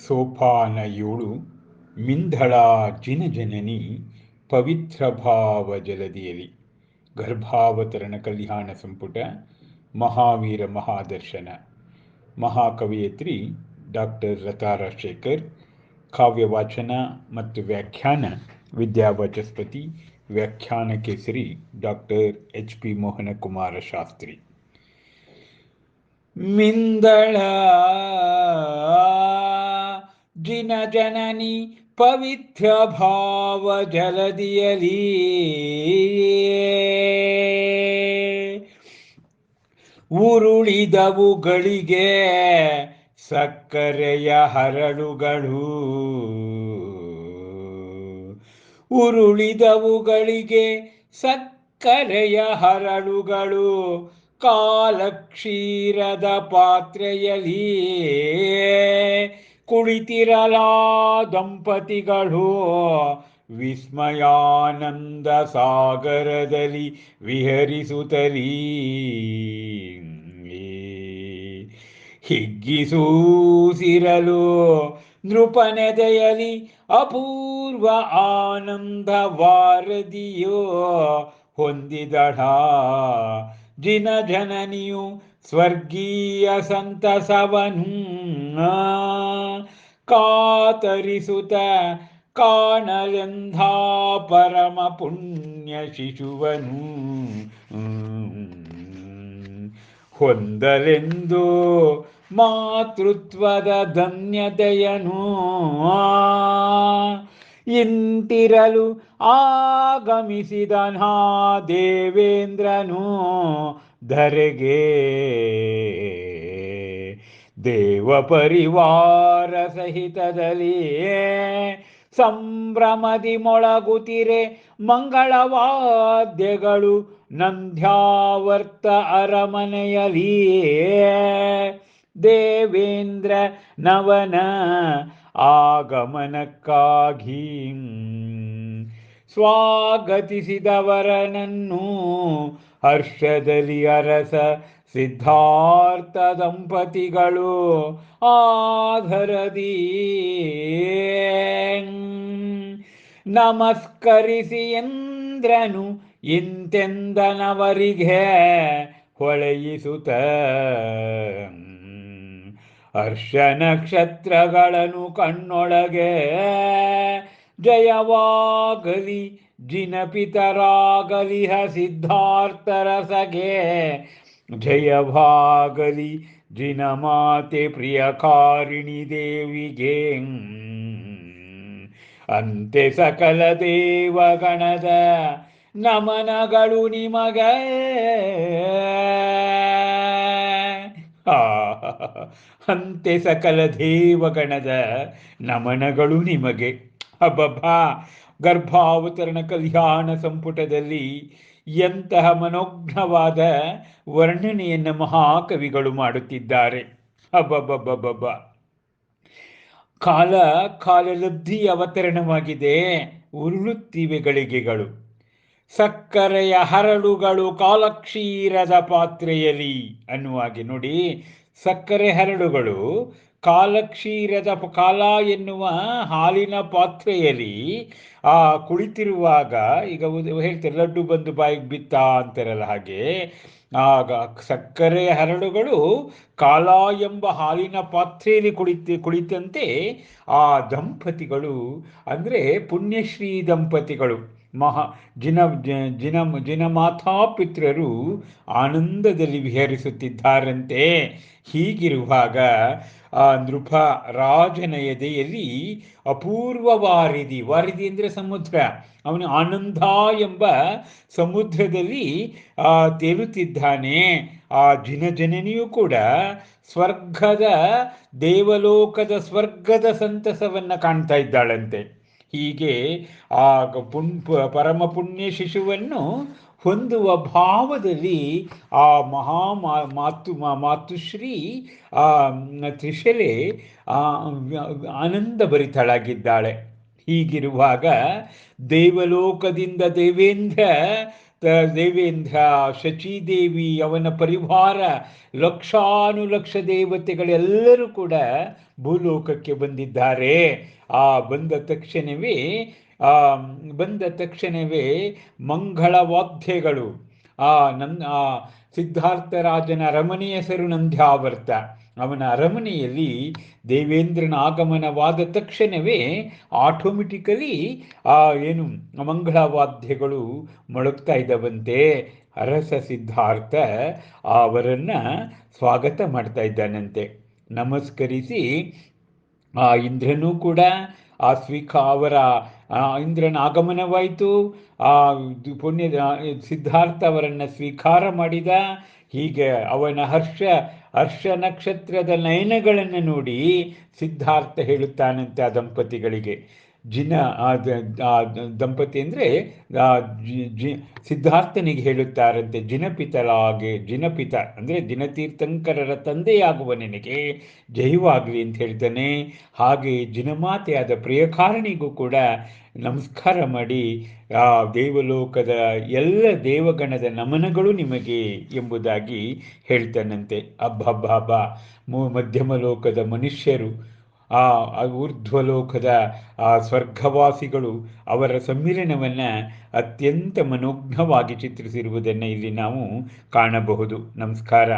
ಸೋಪಾನ ಏಳು ಮಿಂಧಳ ಜಿನಜನನಿ ಪವಿತ್ರ ಭಾವ ಜಲದಿಯಲಿ ಗರ್ಭಾವತರಣ ಕಲ್ಯಾಣ ಸಂಪುಟ ಮಹಾವೀರ ಮಹಾದರ್ಶನ ಮಹಾಕವಯತ್ರಿ ಡಾಕ್ಟರ್ ಲತಾ ರಾಜಶೇಖರ್ ಕಾವ್ಯ ವಾಚನ ಮತ್ತು ವ್ಯಾಖ್ಯಾನ ವಿದ್ಯಾವಾಚಸ್ಪತಿ ವ್ಯಾಖ್ಯಾನ ಕೇಸರಿ doctor H P Mohanakumara Shastri ಮಿಂದಳ ಜಿನ ಜನನಿ ಪವಿತ್ರ ಭಾವ ಜಲದಿಯಲಿ ಉರುಳಿದವುಗಳಿಗೆ ಸಕ್ಕರೆಯ ಹರಳುಗಳು. ಉರುಳಿದವುಗಳಿಗೆ ಸಕ್ಕರೆಯ ಹರಳುಗಳು ಕಾಲಕ್ಷೀರದ ಪಾತ್ರೆಯಲ್ಲಿ. ಕುಳಿತಿರಲ ದಂಪತಿಗಳು ವಿಸ್ಮಯಾನಂದ ಸಾಗರದಲ್ಲಿ ವಿಹರಿಸುತ್ತಲೀ. ಹಿಗ್ಗಿಸೂಸಿರಲು ನೃಪನೆದೆಯಲಿ ಅಪೂರ್ವ ಆನಂದ ವಾರದಿಯೋ ಹೊಂದಿದಳ. ಜಿನ ಜನನಿಯು ಸ್ವರ್ಗೀಯ ಸಂತಸವನು ಕಾತರಿಸುತ ಕಾಣಲೆಂಧ ಪರಮ ಪುಣ್ಯ ಶಿಶುವನು. ಹೊಂದಲೆಂದು ಮಾತೃತ್ವದ ಧನ್ಯತೆಯನು. ಇಂತಿರಲು ಆಗಮಿಸಿದ ನಾ ದೇವೇಂದ್ರನು ಧರೆಗೆ. ದೇವ ಪರಿವಾರ ಸಹಿತದಲ್ಲಿ ಸಂಭ್ರಮದಿ ಮೊಳಗುತ್ತಿರೆ ಮಂಗಳವಾದ್ಯಗಳು ನಂದ್ಯಾವರ್ತ ಅರಮನೆಯಲ್ಲಿಯೇ ದೇವೇಂದ್ರ ನವನ ಆಗಮನಕ್ಕಾಗಿ. ಸ್ವಾಗತಿಸಿದವರನನ್ನು ಹರ್ಷದಲ್ಲಿ ಅರಸ ಸಿದ್ಧಾರ್ಥ ದಂಪತಿಗಳು ಆಧರದಿ. ನಮಸ್ಕರಿಸಿ ಎಂದ್ರನು ಇಂತೆಂದನವರಿಗೆ ಹೊಳೆಯಿಸುತ್ತ. ಹರ್ಷ ನಕ್ಷತ್ರಗಳನ್ನು ಕಣ್ಣೊಳಗೆ ಜಯವಾಗಲಿ ಜಿನಪಿತರಾಗಲಿಹ ಸಿದ್ಧಾರ್ಥರಸಗೆ ಜಯವಾಗಲಿ, ಜಿನಮಾತೆ ಪ್ರಿಯಕಾರಿಣಿ ದೇವಿಗೆ. ಅಂತೆ ಸಕಲ ದೇವಗಣದ ನಮನಗಳು ನಿಮಗೆ. ಅಂತೆ ಸಕಲ ದೇವಗಣದ ನಮನಗಳು ನಿಮಗೆ. ಅಬಬ್ಬಾ ಗರ್ಭಾವತರಣ ಕಲ್ಯಾಣ ಸಂಪುಟದಲ್ಲಿ ಎಂತಹ ಮನೋಜ್ಞವಾದ ವರ್ಣನೆಯನ್ನು ಮಹಾಕವಿಗಳು ಮಾಡುತ್ತಿದ್ದಾರೆ. ಹಬ್ಬಬ್ಬಬ್ಬಬ್ಬ ಕಾಲ ಕಾಲಲಬ್ಧಿ ಅವತರಣವಾಗಿದೆ ಉರುಳುತ್ತಿವೆ ಗಳಿಗೆಗಳು. ಸಕ್ಕರೆಯ ಹರಳುಗಳು ಕಾಲಕ್ಷೀರದ ಪಾತ್ರೆಯಲ್ಲಿ ಅನ್ನುವಾಗಿ ನೋಡಿ ಸಕ್ಕರೆ ಹರಡುಗಳು, ಕಾಲಕ್ಷೀರದ ಕಾಲ ಎನ್ನುವ ಹಾಲಿನ ಪಾತ್ರೆಯಲ್ಲಿ, ಆ ಕುಳಿತಿರುವಾಗ, ಈಗ ಹೇಳ್ತಾರೆ ಲಡ್ಡು ಬಂದು ಬಾಯಿಗೆ ಬಿತ್ತ ಅಂತಾರಲ್ಲ ಹಾಗೆ, ಆಗ ಸಕ್ಕರೆ ಹರಡುಗಳು ಕಾಲ ಎಂಬ ಹಾಲಿನ ಪಾತ್ರೆಯಲ್ಲಿ ಕುಳಿತ, ಕುಳಿತಂತೆ ಆ ದಂಪತಿಗಳು, ಅಂದರೆ ಪುಣ್ಯಶ್ರೀ ದಂಪತಿಗಳು. ಮಹಾ ಜಿನ ಜಿನ ಜಿನಮಾತಾಪಿತ್ರರು ಆನಂದದಲ್ಲಿ ವಿಹರಿಸುತ್ತಿದ್ದಾರಂತೆ. ಹೀಗಿರುವಾಗ, ಆ ನೃಪ ರಾಜನ ಎದೆಯಲ್ಲಿ ಅಪೂರ್ವ ವಾರಿದಿ ವಾರಿದಿ ಅಂದರೆ ಸಮುದ್ರ, ಅವನು ಆನಂದ ಎಂಬ ಸಮುದ್ರದಲ್ಲಿ ತೇಲುತ್ತಿದ್ದಾನೆ. ಆ ಜಿನಜನನಿಯೂ ಕೂಡ ಸ್ವರ್ಗದ, ದೇವಲೋಕದ ಸ್ವರ್ಗದ ಸಂತಸವನ್ನು ಕಾಣ್ತಾ ಇದ್ದಾಳಂತೆ. ಹೀಗೆ ಆ ಪುಣ್ ಪರಮ ಪುಣ್ಯ ಶಿಶುವನ್ನು ಹೊಂದುವ ಭಾವದಲ್ಲಿ ಆ ಮಹಾ ಮಾತು ಮಾತುಶ್ರೀ, ಆ ತ್ರಿಶಲೆ ಆನಂದ ಭರಿತಳಾಗಿದ್ದಾಳೆ. ಹೀಗಿರುವಾಗ ದೇವಲೋಕದಿಂದ ದೇವೇಂದ್ರ ದೇವೇಂದ್ರ ಶಚಿದೇವಿ ಅವನ ಪರಿವಾರ, ಲಕ್ಷಾನುಲಕ್ಷ ದೇವತೆಗಳೆಲ್ಲರೂ ಕೂಡ ಭೂಲೋಕಕ್ಕೆ ಬಂದಿದ್ದಾರೆ. ಆ ಬಂದ ತಕ್ಷಣವೇ, ಆ ಬಂದ ತಕ್ಷಣವೇ ಮಂಗಳ ವಾದ್ಯಗಳು ಆ ನನ್ ಸಿದ್ಧಾರ್ಥರಾಜನ ರಮಣೀಯ ಹೆಸರು ನಂದ್ಯಾವರ್ತ. ಅವನ ಅರಮನೆಯಲ್ಲಿ ದೇವೇಂದ್ರನ ಆಗಮನವಾದ ತಕ್ಷಣವೇ ಆಟೋಮೆಟಿಕಲಿ ಆ ಏನು ಮಂಗಳವಾದ್ಯಗಳು ಮೊಳಗ್ತಾ ಇದ್ದವಂತೆ. ಅರಸ ಸಿದ್ಧಾರ್ಥ ಅವರನ್ನು ಸ್ವಾಗತ ಮಾಡ್ತಾ ಇದ್ದಾನಂತೆ. ನಮಸ್ಕರಿಸಿ, ಆ ಇಂದ್ರನೂ ಕೂಡ ಆ ಸ್ವೀಕ ಅವರ ಇಂದ್ರನ ಆಗಮನವಾಯಿತು. ಆ ಪುಣ್ಯ ಸಿದ್ಧಾರ್ಥ ಅವರನ್ನು ಸ್ವೀಕಾರ ಮಾಡಿದ. ಹೀಗೆ ಅವನ ಹರ್ಷ ಹರ್ಷ ನಕ್ಷತ್ರದ ನಯನಗಳನ್ನು ನೋಡಿ ಸಿದ್ಧಾರ್ಥ ಹೇಳುತ್ತಾನಂತೆ ಆ ದಂಪತಿಗಳಿಗೆ. ಜಿನ ದಂಪತಿ ಅಂದರೆ ಜಿ ಸಿದ್ಧಾರ್ಥನಿಗೆ ಹೇಳುತ್ತಾರಂತೆ ಜಿನಪಿತಲಾಗೆ ಜಿನಪಿತ, ಅಂದರೆ ದಿನತೀರ್ಥಂಕರರ ತಂದೆಯಾಗುವ ನಿನಗೆ ಜೈವಾಗಲಿ ಅಂತ ಹೇಳ್ತಾನೆ. ಹಾಗೆ ಜಿನಮಾತೆಯಾದ ಪ್ರಿಯಕಾರಣಿಗೂ ಕೂಡ ನಮಸ್ಕಾರ ಮಾಡಿ, ಆ, ದೇವಲೋಕದ ಎಲ್ಲ ದೇವಗಣದ ನಮನಗಳು ನಿಮಗೆ ಎಂಬುದಾಗಿ ಹೇಳ್ತಾನಂತೆ. ಅಬ್ಬಬ್ಬಾ ಹಬ್ಬ ಮಧ್ಯಮ ಲೋಕದ ಮನುಷ್ಯರು. ಆ ಊರ್ಧ್ವಲೋಕದ ಆ ಸ್ವರ್ಗವಾಸಿಗಳು ಅವರ ಸಮ್ಮಿಲನವನ್ನು ಅತ್ಯಂತ ಮನೋಜ್ಞವಾಗಿ ಚಿತ್ರಿಸಿರುವುದನ್ನು ಇಲ್ಲಿ ನಾವು ಕಾಣಬಹುದು. ನಮಸ್ಕಾರ.